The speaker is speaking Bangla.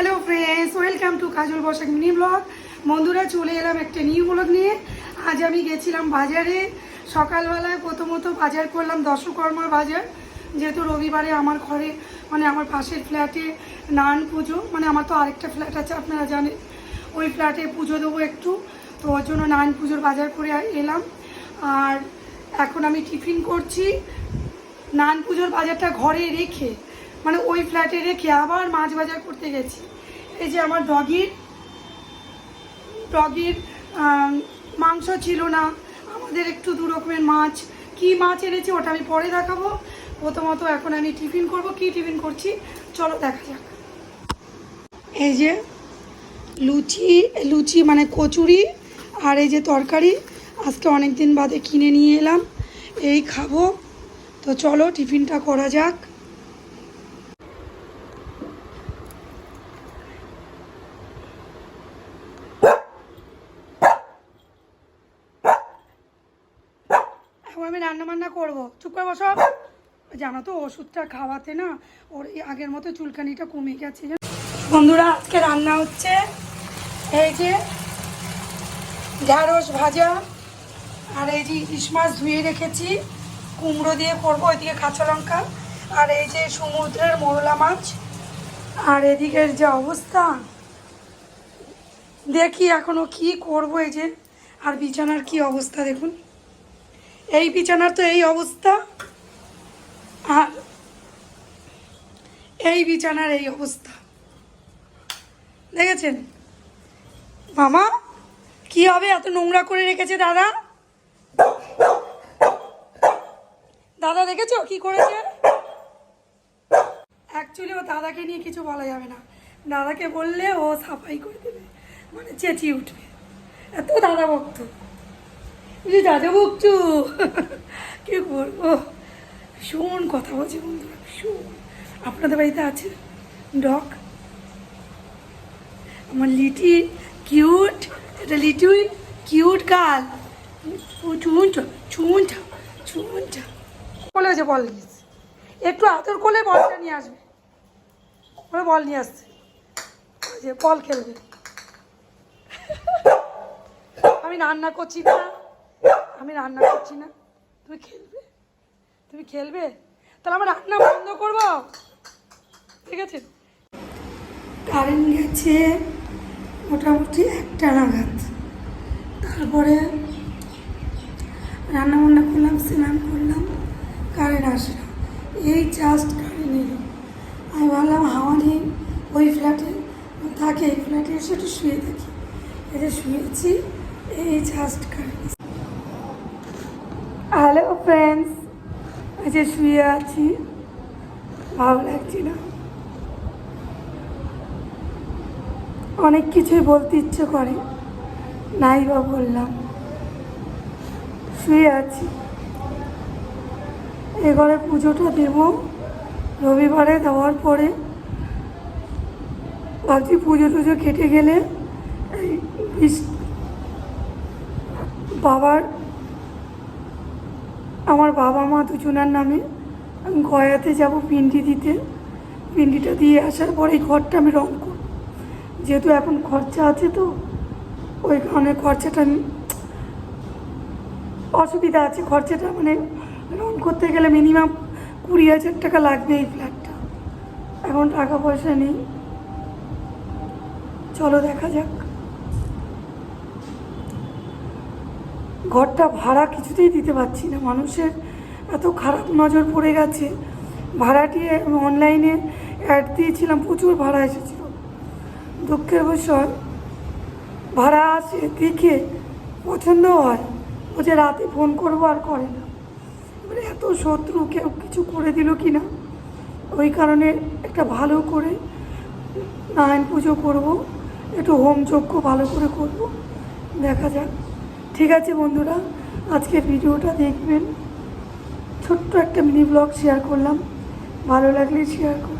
Hello friends welcome to Kajal Basak mini blog বন্ধুরা, চলে এলাম একটা নিউ ব্লগ নিয়ে। আজ আমি গেছিলাম বাজারে। সকালবেলায় প্রথমত বাজার করলাম দশকর্মা বাজার। যেহেতু রবিবারে আমার ঘরে মানে আমার পাশের ফ্ল্যাটে নান পুজো মানে আমার তো আরেকটা ফ্ল্যাট আছে, আপনারা জানেন। ওই ফ্ল্যাটে পুজো দেবো একটু। তো ওর জন্য নান পুজোর বাজার করে এলাম। আর এখন আমি টিফিন করছি। নান পুজোর বাজারটা ঘরে রেখে মানে ওই ফ্ল্যাটে রেখে আবার মাছ বাজার করতে গেছি। এই যে আমার ডগির ডগির মাংস ছিল না, আমাদের একটু দু রকমের মাছ। কি মাছ এনেছি ওটা আমি পরে দেখাবো। প্রথমত এখন আমি টিফিন করব। কি টিফিন করছি? চলো দেখা যাক। এই যে লুচি লুচি মানে কচুরি আর এই যে তরকারি। আজকে অনেক দিন বাদে কিনে নিয়ে এলাম। এই খাব। তো চলো টিফিনটা করা যাক। এখন আমি রান্না বান্না করব। চুপ করে বসো। জানো তো ওষুধটা খাওয়াতে না, ওর আগের মতো চুলকানিটা কমে গেছে বন্ধুরা, আজকে রান্না হচ্ছে এই যে ঢ্যাঁড়স ভাজা, আর এই যে ইলিশ মাছ ধুয়ে রেখেছি। কুমড়ো দিয়ে করব, ওইদিকে কাঁচা লঙ্কা, আর এই যে সমুদ্রের মোরলা মাছ। আর এদিকের যে অবস্থা, দেখি এখনও কি করব এই যে, আর বিছানার কি অবস্থা দেখুন। এই বিছানার তো এই অবস্থা। আর এই বিছানার এই অবস্থা। দেখেছেন? মামা, কি হবে এত নোংরা করে রেখেছে দাদা? দাদা দেখেছ কি করেছে? অ্যাকচুয়ালি ও দাদাকে নিয়ে কিছু বলা যাবে না। দাদাকে বললে ও সাফাই করে দেবে। মানে চেঁচিয়ে উঠবে। এত দাদা ভক্ত বুঝলি দাদা বকছু কি করব? ভীষণ কথা বলছে বন্ধুরা, ভীষণ। আপনাদের বাড়িতে আছে? ডগ? আমার লিটি কিউট, এটা লিটুই কিউট গাল। চুনটা চুনটা চুনটা বলে হয়েছে বল। একটু আদর করলে বলটা নিয়ে আসবে। ওরা বল নিয়ে আসছে। যে বল খেলবে। আমি রান্না করছি না। আমি রান্না করছি না। তুমি খেলবে? তুমি খেলবে? তাহলে আমার রান্না বন্ধ করব। ঠিক আছে? কারেন্ট গেছে মোটামুটি একটা নাগাদ। তারপরে রান্না বান্না করলাম, স্নান করলাম কারেন্ট আসলো। এই জাস্ট কারেন্ট এলো। আমি ভাবলাম, হাওয়া নেই, ওই ফ্ল্যাটে থাকে, এই ফ্ল্যাটে এসে একটু শুয়ে থাকি। যে শুয়েছি, এই জাস্ট কারেন্ট হ্যালো ফ্রেন্ডস যে শুয়ে আছি ভালো লাগছে না অনেক কিছুই বলতে ইচ্ছে করে। নাই বা বললাম। শুয়ে আছি। এবারে পুজোটা দেব। রবিবারে দেওয়ার পরে ভাবছি পুজো টুজো কেটে গেলে এই বাবার আমার বাবা মা দুজনার নামে আমি গয়াতে যাব পিন্ডি দিতে। পিন্ডিটা দিয়ে আসার পর এই ঘরটা আমি রং করব। যেহেতু এখন খরচা আছে তো, ওই কারণে খরচাটা আমি অসুবিধা আছে খরচাটা মানে রং করতে গেলে মিনিমাম কুড়ি হাজার টাকা লাগবে এই ফ্ল্যাটটা এখন টাকা পয়সা নেই। চলো দেখা যাক। ঘরটা ভাড়া কিছুতেই দিতে পারছি না। মানুষের এত খারাপ নজর পড়ে গেছে। ভাড়াটিয়ে অনলাইনে অ্যাড দিয়েছিলাম, প্রচুর ভাড়া এসেছিল। দুঃখের বিষয়, ভাড়া আসে, দেখে পছন্দ হয়, ও যে রাতে ফোন করব আর করে না। এবারে এত শত্রু, কেউ কিছু করে দিল কি না? ওই কারণে একটা ভালো করে নারায়ণ পুজো করব, একটু হোম যজ্ঞ ভালো করে করব। দেখা যাক। ঠিক আছে বন্ধুরা আজকে ভিডিওটা দেখবেন। ছোট্ট একটা মিনি ব্লগ শেয়ার করলাম। ভালো লাগলে শেয়ার করুন।